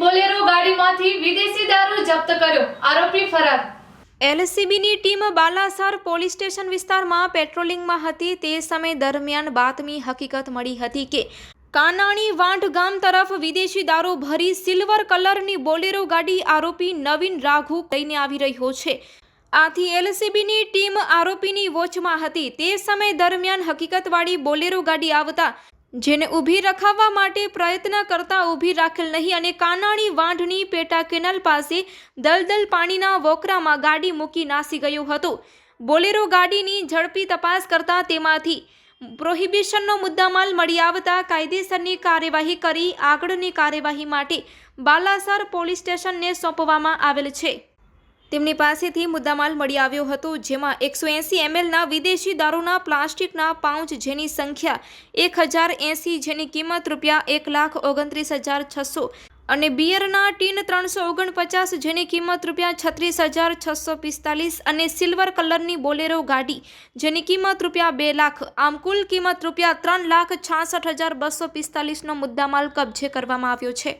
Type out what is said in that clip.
Bolero ગાડીમાંથી વિદેશી દારૂ જપ્ત કર્યો. આરોપી ફરાર. એલસીબીની ટીમ બાલાસર પોલીસ સ્ટેશન વિસ્તારમાં પેટ્રોલિંગમાં હતી. તે સમય દરમિયાન બાતમી હકીકત મળી હતી કે કાનાણી વાંઢ ગામ તરફ વિદેશી દારૂ ભરી સિલ્વર કલરની બોલેરો ગાડી આરોપી નવીન રાઘુ લઈને આવી રહ્યો છે. આથી એલસીબીની ટીમ આરોપીની વોચમાં હતી. તે સમય દરમિયાન હકીકતવાળી બોલેરો ગાડી આવતા જેને ઊભી રખાવવા માટે પ્રયત્ન કરતા ઊભી રાખેલ નહીં અને કાનાણી વાંઢની પેટા કેનાલ પાસે દલદલ પાણીના વોકરામાં ગાડી મૂકી નાસી ગયું હતું. બોલેરો ગાડીની ઝડપી તપાસ કરતા તેમાંથી પ્રોહિબિશનનો મુદ્દામાલ મળી આવતા કાયદેસરની કાર્યવાહી કરી આગળની કાર્યવાહી માટે બાલાસર પોલીસ સ્ટેશનને સોંપવામાં આવેલ છે. તેમની પાસેથી મુદ્દામાલ મળી આવ્યો હતો, જેમાં એકસો એંસી એમએલના વિદેશી દારૂના પ્લાસ્ટિકના પાઉચ જેની સંખ્યા એક હજાર એંસી જેની કિંમત રૂપિયા એક લાખ ઓગણત્રીસ હજાર છસો અને બિયરના ટીન ત્રણસો ઓગણપચાસ જેની કિંમત રૂપિયા છત્રીસ હજાર છસો પિસ્તાલીસ અને સિલ્વર કલરની બોલેરો ગાડી જેની કિંમત રૂપિયા બે લાખ, આમ કુલ કિંમત રૂપિયા ત્રણ લાખ છાસઠ હજાર બસો પિસ્તાલીસનો મુદ્દામાલ કબજે કરવામાં આવ્યો છે.